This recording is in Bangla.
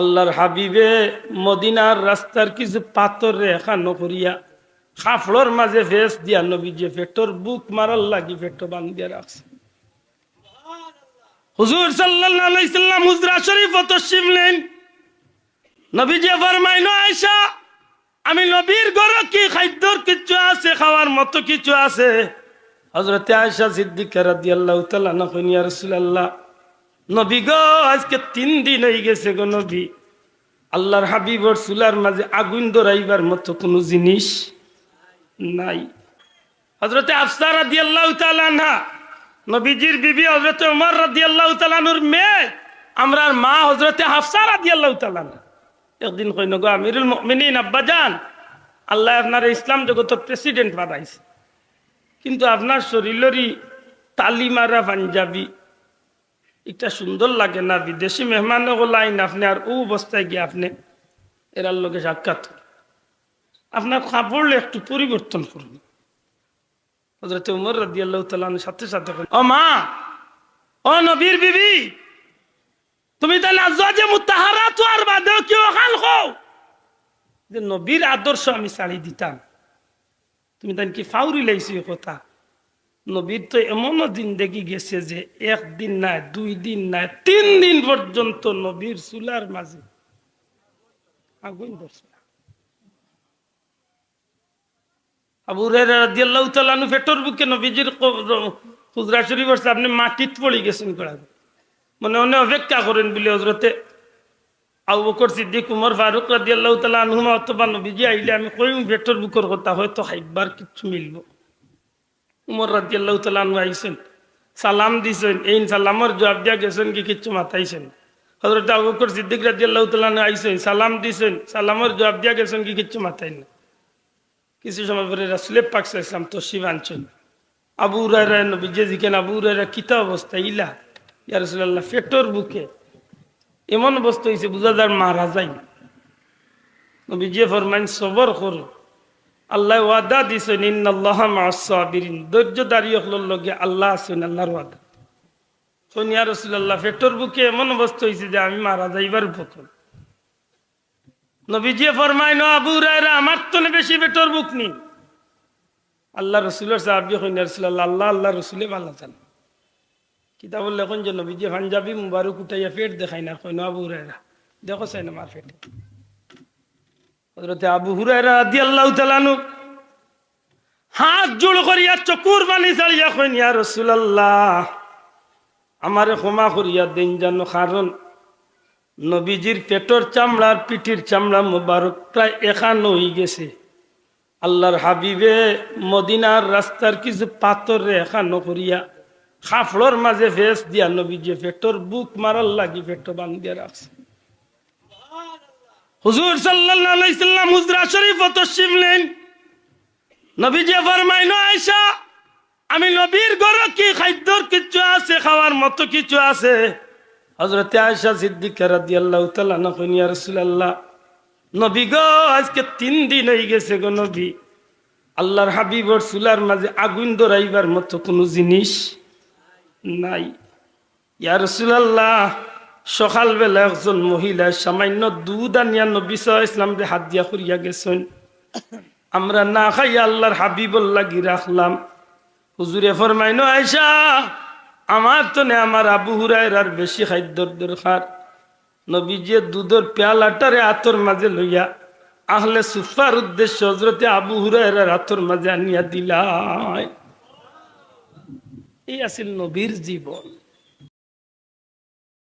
আল্লাহর হাবিবে মদিনার রাস্তার কিছু পাথর রেখা নকরিয়া খাফড়র মাঝে ফেস দিয়া নবী যে ফেটর বুক মারার লাগি ফেটো বান্ধিয়া রাখছে। হুজুর সাল্লাল্লাহু আলাইহি সাল্লাম হুজরা শরীফ তশরিফ নেন। নবী যে ফরমাইনো আয়েশা, আমি নবীর ঘর কি খাদ্যর কিছু আছে, খাওয়ার মতো কিছু আছে? হজরতে আয়েশা সিদ্দিকা রাদিয়াল্লাহু তাআলা না কইনি ইয়া রাসূলুল্লাহ নবী গো, আজকে তিন দিন হয়ে গেছে গো নবী। আল্লাহর হাবিবর চুলার মাঝে আগুন ধরাইবার মতো কোনো জিনিস নাই। হজরতে আফসা রাদিয়াল্লাহু তাআলা না নবীজির বিবি হজরতে উমর রাদিয়াল্লাহু তাআলার মেয়ে আমরার মা হজরতে হাফসা রাদিয়াল্লাহু তাআলা একদিন কইন গো, আমিরুল মুমিনিন আব্বাজান আল্লাহ আপনার ইসলাম জগত প্রেসিডেন্ট বানাইছে। কিন্তু আপনার শরীরেরই তালি মারা পাঞ্জাবি এটা সুন্দর লাগে না, বিদেশি মেহমান লাইন আপনি, আর ও অবস্থায় গিয়ে আপনি এরার লোকে সাক্ষাৎ। আপনার কাপড় একটু পরিবর্তন করুন। হজরত উমর রাদি আল্লাহ সাথে সাথে ও মা, ও নবীর বিবি, তুমি তাহলে আজকে মুতাহারা তো আর বাদেও কেউ খান খাও? যে নবীর আদর্শ আমি ছাড়ি দিতাম। তুমি তাই কি ফাউরি লাইছি কথা? নবীর তো এমনও দিন দেখি গেছে যে একদিন নাই দুই দিন নাই তিন দিন পর্যন্ত নবীর চুলার মাঝে আগুন ধরছে না। আবু হুরায়রা রাদিয়াল্লাহু তাআলা আনহু পেটর বুকে মাটিত গেছেন অপেক্ষা আমি কইম পেটর বুকর কথা, হয়তো খাইবার কিছু মিলব উমর রাদিয়াল্লাহু তাআলা আনহু আইছেন। সালাম দিছেন, এই সালামর জবাব দিয়া গেছেন কি কিচ্ছু মাথাইছেন হজরত আবু বকর সিদ্দিক রাদিয়াল্লাহু তাআলা আনহু আইছেন, সালাম দিছেন, সালামর জবাব দিয়া গেছেন কি কিচ্ছু মাথাই না। কিছু সময় পরে রাসুলের পাক ইসলাম শিব আনছেন। আবু রায় নবীজে জিকেন আবু রায়রা কিতা অবস্থা? ইলা? ইয়া রসুল্লাহ ফেটোর বুকে এমন অবস্থা হয়েছে বুঝা যার মারা যায় নবীজে ফরমাইন, সবর করো। আল্লাহ ওয়াদা দিছেন ইন্নাল্লাহ মাসাবিরিন ধৈর্য দাঁড়িয়ে হলোর লগে আল্লাহ আছেন, আল্লাহর ওয়াদা। সোনিয়া রসুল্লাহ ফেটোর বুকে এমন অবস্থা হয়েছে যে আমি মারা যাইবার উপকর নবীজি ফরমাই ন আবু রায়রা আমার তো বেশি বেটর বুক নি আল্লাহ রসুলের সাহাবি হইন রসুল্লাহ আল্লাহ আল্লাহ রসুলে ভালো চান কিতাব লেখন যে নবীজি পাঞ্জাবি মুবারক উঠাইয়া পেট দেখাই না কইন আবু রায়রা দেখো চাই না মার পেটে হজরতে আবু হুরায়রা আদি আল্লাহ তালানু হাত জোড় করিয়া চকুর পানি চালিয়া কইন ইয়া রসুলাল্লাহ, আমারে ক্ষমা করিয়া দিন জানো কারণ নবীজির পেটর চামড়ার পিঠির চামড়া মোবারক প্রায় এখানো হয়ে গেছে। আল্লাহর হাবিবে মদিনার রাস্তার কিছু পাথর এখানো করিয়া খাফড়র মাঝে ফেস দিয়া নবীজি পেটর বুক মারার লাগি পেটো বান্ধিয়া রাখছে। হুজুর সাল্লাম হুজরা শরীফ তশরিফ নেন। ফরমাইনো আয়েশা, আমি নবীর ঘর কি খাদ্যর কিছু আছে, খাওয়ার মতো কিছু আছে? হজরতে আয়সা সিদ্দিকা রাদিয়াল্লাহু তাআলা না কইনি ইয়া রাসূলুল্লাহ, নবী গো, আজকে তিন দিন হয়ে গেছে গো নবী। আল্লাহর হাবিবর চুলার মাঝে আগুন ধরাইবার মতো কোনো জিনিস নাই। ইয়া রাসূলুল্লাহ সকালবেলা একজন মহিলা সামান্য দুধ আনিয়া নবী সাল্লাল্লাহু আলাইহি ইসলাম হাত দিয়া করিয়া গেছেন। আমরা না খাই আল্লাহর হাবিবর লাগি রাখলাম। হুজুরে ফরমাইনো আয়সা আমার তো নে আমার আবু হুরায়রার বেশি খাদ্যর দরকার। নবীজি দুধের পেয়ালাটারে আতর মাঝে লইয়া আহলে সুফার উদ্দেশ্য হজরতে আবু হুরায়রার আতর মাঝে আনিয়া দিলাই এই আছিল নবীর জীবন।